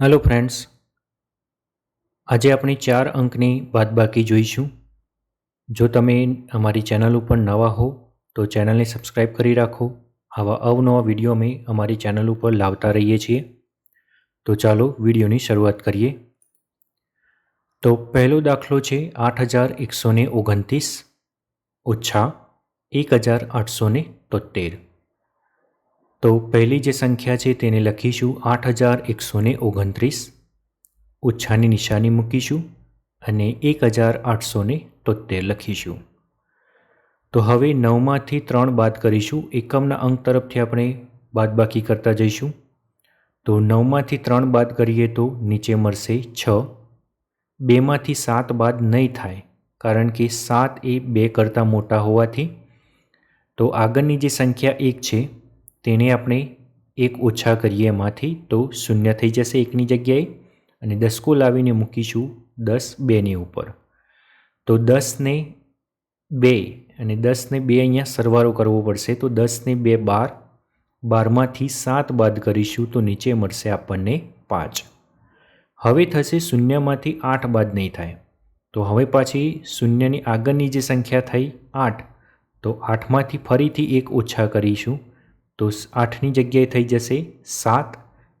Hello friends આજે આપણે ચાર અંકની બાદબાકી જોઈશું. જો તમે અમારી ચેનલ ઉપર નવા હો, તો ચેનલને સબસ્ક્રાઈબ કરી રાખો. આવા અવનવા વીડિયો અમે અમારી ચેનલ ઉપર લાવતા રહીએ છીએ. તો ચાલો વિડીયોની શરૂઆત કરીએ. તો પહેલો દાખલો છે આઠ હજાર એકસો ઓગણત્રીસ, ઓછા એક હજાર આઠસો તોતેર તો પહેલી જે સંખ્યા છે તેને લખીશું આઠ હજાર એકસો ઓગણત્રીસ. ઓછાની નિશાની મૂકીશું અને એક હજાર આઠસો તોતેર લખીશું. તો હવે નવમાંથી ત્રણ બાદ કરીશું. એકમના અંક તરફથી આપણે બાદબાકી કરતા જઈશું. તો નવમાંથી ત્રણ બાદ કરીએ તો નીચે મળશે છ. બેમાંથી સાત બાદ નહીં થાય, કારણ કે સાત એ બે કરતાં મોટા હોવાથી. તો આગળની જે સંખ્યા એક છે તેને આપણે એક ઓછા કરીએ એમાંથી તો શૂન્ય થઈ જશે એકની જગ્યાએ અને દસકો લાવીને મૂકીશું દસ બેની ઉપર. તો દસને બે અને દસને બે અહીંયા સરવાળો કરવો પડશે તો દસને બે બાર, બારમાંથી સાત બાદ કરીશું તો નીચે મળશે આપણને પાંચ. હવે થશે શૂન્યમાંથી આઠ બાદ નહીં થાય. તો હવે પાછી શૂન્યની આગળની જે સંખ્યા થઈ આઠ, તો આઠમાંથી ફરીથી એક ઓછા કરીશું તો આઠની જગ્યાએ થઈ જશે સાત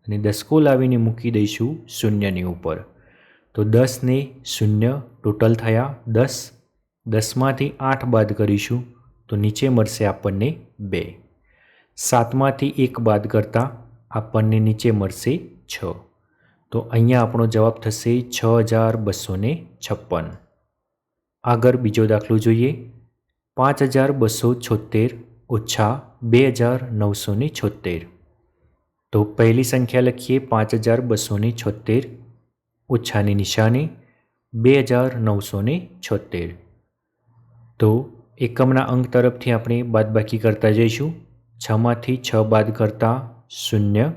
અને દસકો લાવીને મૂકી દઈશું શૂન્યની ઉપર. તો દસને શૂન્ય ટોટલ થયા દસ. દસમાંથી આઠ બાદ કરીશું તો નીચે મળશે આપણને બે. સાતમાંથી એક બાદ કરતાં આપણને નીચે મળશે છ. તો અહીંયા આપણો જવાબ થશે છ હજાર બસો છપ્પન. આગળ બીજો દાખલો જોઈએ. પાંચ હજાર બસો છોતેર ઓછા બે હજાર નવસો ને છોતેર. તો પહેલી સંખ્યા લખીએ પાંચ હજાર બસો ને છોતેર. ઓછાની નિશાની બે હજાર નવસો ને છોતેર. તો એકમના અંક તરફથી આપણે બાદબાકી કરતા જઈશું. છમાંથી છ બાદ કરતાં શૂન્ય.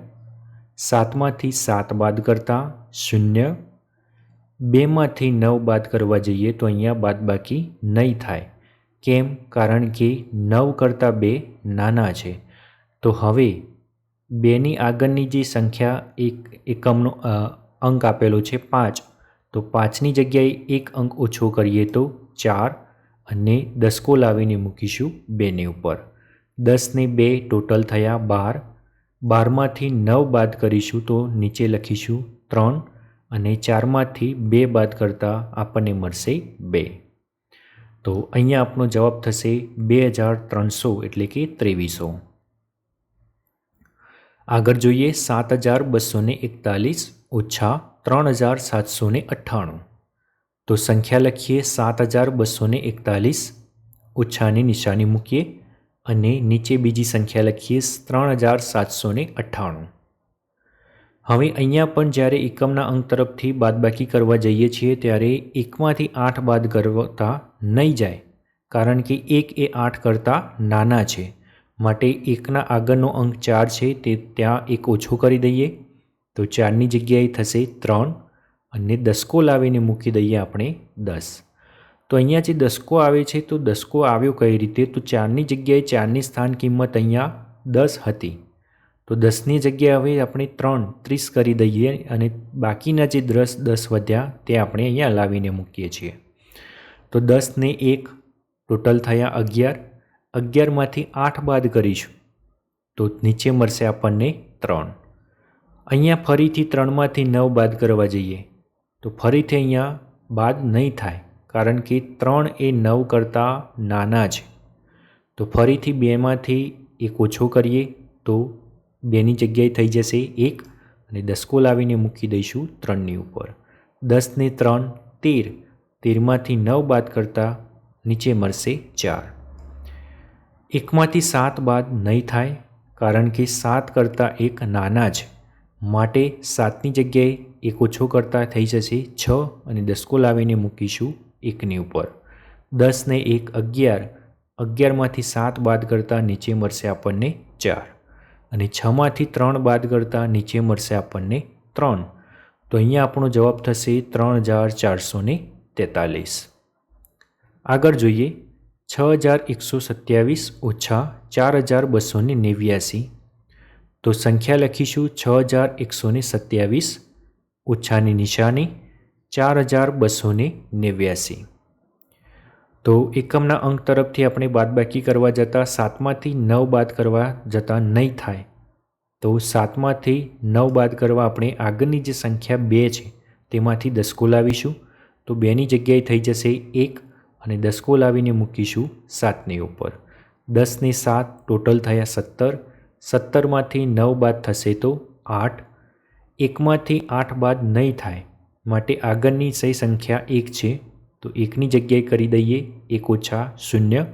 સાતમાંથી સાત બાદ કરતાં શૂન્ય. બેમાંથી નવ બાદ કરવા જઈએ તો અહીંયા બાદબાકી નહીં થાય. કેમ? કારણ કે નવ કરતાં બે નાના છે. તો હવે બેની આગળની જે સંખ્યા એક એકમનો અંક આપેલો છે પાંચ. તો પાંચની જગ્યાએ એક અંક ઓછો કરીએ તો ચાર અને દસકો લાવીને મૂકીશું બેની ઉપર. દસને બે ટોટલ થયા બાર. બારમાંથી નવ બાદ કરીશું તો નીચે લખીશું ત્રણ અને ચારમાંથી બે બાદ કરતાં આપણને મળશે બે. તો અહીંયા આપણો જવાબ થશે બે હજાર ત્રણસો એટલે કે ત્રેવીસો. આગળ જોઈએ સાત હજાર બસો એકતાલીસ ઓછા ત્રણ હજાર સાતસો અઠ્ઠાણું. તો સંખ્યા લખીએ સાત હજાર બસો એકતાલીસ ઓછાની નિશાની મૂકીએ અને નીચે બીજી સંખ્યા લખીએ ત્રણ હજાર સાતસો અઠ્ઠાણું. હવે અહીંયા પણ જ્યારે એકમના અંક તરફથી બાદબાકી કરવા જઈએ છીએ ત્યારે એકમાંથી આઠ બાદ કરતા નહીં જાય, કારણ કે એક એ આઠ કરતાં નાના છે. માટે એકના આગળનો અંક ચાર છે તે ત્યાં એક ઓછો કરી દઈએ. તો ચારની જગ્યાએ થશે ત્રણ અને દસકો લાવીને મૂકી દઈએ આપણે દસ. તો અહીંયા જે દસકો આવે છે તો દસકો આવ્યો કઈ રીતે? તો ચારની જગ્યાએ ચારની સ્થાન કિંમત અહીંયા દસ હતી. તો દસની જગ્યાએ હવે આપણે ત્રણ ત્રીસ કરી દઈએ અને બાકીના જે દસ દસ વધ્યા તે આપણે અહીંયા લાવીને મૂકીએ છીએ. તો દસને એક, ટોટલ થયા અગિયાર. અગિયારમાંથી આઠ બાદ કરીશું, તો નીચે મળશે આપણને ત્રણ. અહીંયા ફરીથી ત્રણમાંથી નવ બાદ કરવા જઈએ, તો ફરીથી અહીંયા બાદ નહીં થાય, કારણ કે ત્રણ એ નવ કરતાં નાના છે. તો ફરીથી બેમાંથી એક ઓછો કરીએ, તો બેની જગ્યાએ થઈ જશે એક, અને દસકો લાવીને મૂકી દઈશું ત્રણની ઉપર. દસને ત્રણ, તેર. તેરમાંથી નવ બાદ કરતાં નીચે મળશે ચાર. એકમાંથી સાત બાદ નહીં થાય, કારણ કે સાત કરતાં એક નાના જ. માટે સાતની જગ્યાએ એક ઓછો કરતાં થઈ જશે છ અને દસકો લાવીને મૂકીશું એકની ઉપર. દસને એક અગિયાર, અગિયારમાંથી સાત બાદ કરતાં નીચે મળશે આપણને ચાર. અને છમાંથી ત્રણ બાદ કરતાં નીચે મળશે આપણને ત્રણ. તો અહીંયા આપણો જવાબ થશે ત્રણ હજાર ચારસો તેતાલીસ. આગળ જોઈએ, છ હજાર એકસો સત્યાવીસ ઓછા ચાર હજાર બસો ને નેવ્યાસી. તો સંખ્યા લખીશું, છ હજાર એકસો ને સત્યાવીસ ઓછાની નિશાની ચાર હજાર બસો ને નેવ્યાસી. તો એકમના અંક તરફથી આપણે બાદબાકી કરવા જતાં સાતમાંથી નવ બાદ કરવા જતાં નહીં થાય. તો સાતમાંથી નવ બાદ કરવા આપણે આગળની જે સંખ્યા બે છે, તેમાંથી દસકો લાવીશું તો બેની જગ્યાએ થઈ જશે એક અને દસકો લાવીને મૂકીશું સાતની ઉપર. દસને સાત ટોટલ થયા સત્તર. સત્તરમાંથી નવ બાદ થશે તો આઠ. એકમાંથી આઠ બાદ નહીં થાય માટે આગળની સહી સંખ્યા એક છે. તો એકની જગ્યાએ કરી દઈએ એક ઓછા શૂન્ય.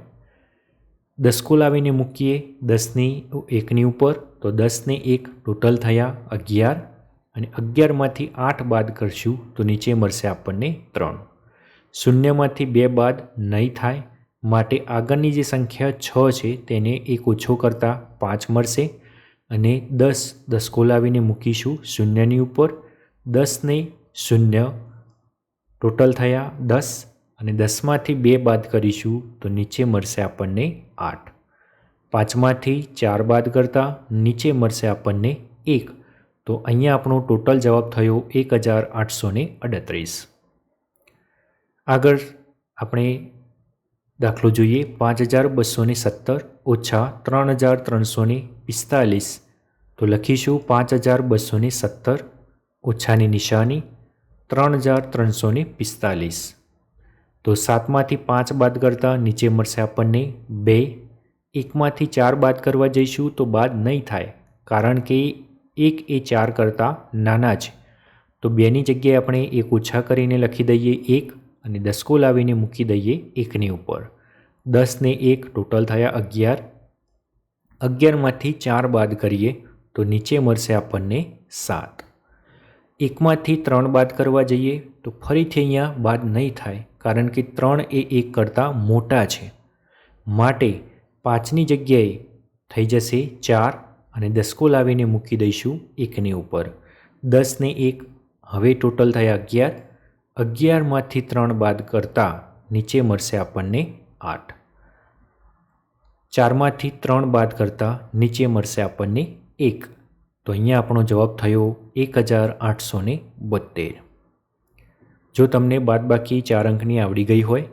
દસકો લાવીને મૂકીએ દસની એકની ઉપર. તો દસને એક ટોટલ થયા અગિયાર. અને અગિયારમાંથી આઠ બાદ કરશું તો નીચે મળશે આપણને ત્રણ. શૂન્યમાંથી બે બાદ નહીં થાય, માટે આગળની જે સંખ્યા છ છે તેને એક ઓછો કરતાં પાંચ મળશે અને દસ દસકો લાવીને મૂકીશું શૂન્યની ઉપર. દસને શૂન્ય ટોટલ થયા દસ અને દસમાંથી બે બાદ કરીશું તો નીચે મળશે આપણને આઠ. પાંચમાંથી ચાર બાદ કરતાં નીચે મળશે આપણને એક. તો અહીંયા આપણો ટોટલ જવાબ થયો એક હજાર આઠસો અડત્રીસ. આગળ આપણે દાખલો જોઈએ પાંચ હજાર બસો સત્તર ઓછા ત્રણ હજાર ત્રણસો પિસ્તાલીસ. તો લખીશું પાંચ હજાર બસો સત્તર ઓછાની નિશાની ત્રણ હજાર ત્રણસો પિસ્તાલીસ. તો સાતમાંથી પાંચ બાદ કરતાં નીચે મળશે આપણને બે. એકમાંથી ચાર બાદ કરવા જઈશું તો બાદ નહીં થાય, કારણ કે એક એ ચાર કરતાં નાના છે. તો બેની જગ્યાએ આપણે એક ઓછા કરીને લખી દઈએ એક અને દસકો લાવીને મૂકી દઈએ એકની ઉપર. દસને એક ટોટલ થયા અગિયાર. અગિયારમાંથી ચાર બાદ કરીએ તો નીચે મળશે આપણને સાત. એકમાંથી ત્રણ બાદ કરવા જઈએ તો ફરીથી અહીંયા બાદ નહીં થાય કારણ કે ત્રણ એ એક કરતાં મોટા છે. માટે પાંચની જગ્યાએ થઈ જશે ચાર અને દસકો લાવીને મૂકી દઈશું એકની ઉપર. દસને એક, હવે ટોટલ થયા અગિયાર. અગિયારમાંથી ત્રણ બાદ કરતાં નીચે મળશે આપણને આઠ. ચારમાંથી ત્રણ બાદ કરતાં નીચે મળશે આપણને એક. તો અહીંયા આપણો જવાબ થયો એક હજાર આઠસો ને બોતેર જો તમને બાદબાકી ચાર અંકની આવડી ગઈ હોય,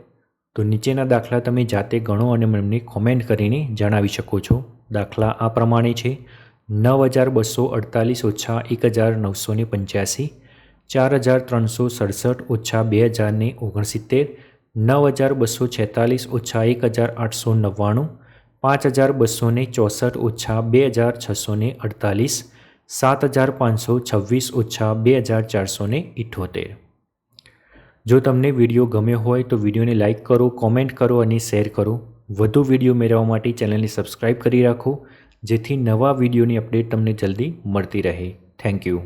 તો નીચેના દાખલા તમે જાતે ગણો અને મને કોમેન્ટ કરીને જણાવી શકો છો. દાખલા આ પ્રમાણે છે. નવ હજાર બસો અડતાલીસ ઓછા એક હજાર નવસો ને પંચ્યાસી, ચાર હજાર ત્રણસો સડસઠ ઓછા બે હજારને ઓગણસિત્તેર, નવ હજાર બસો છેતાલીસ ઓછા એક હજાર આઠસો નવ્વાણું, પાંચ હજાર બસો ને ચોસઠ ઓછા બે હજાર છસો ને અડતાલીસ, સાત હજાર પાંચસો છવ્વીસ ઓછા બે હજાર ચારસો ને ઇઠોતેર જો તમને વીડિયો ગમ્યો હોય તો વિડીયોને લાઇક કરો, કોમેન્ટ કરો અને શેર કરો. વધુ વીડિયો મેળવવા માટે ચેનલને સબસ્ક્રાઈબ કરી રાખો, જેથી નવા વિડીયોની અપડેટ તમને જલ્દી મળતી રહે. Thank you.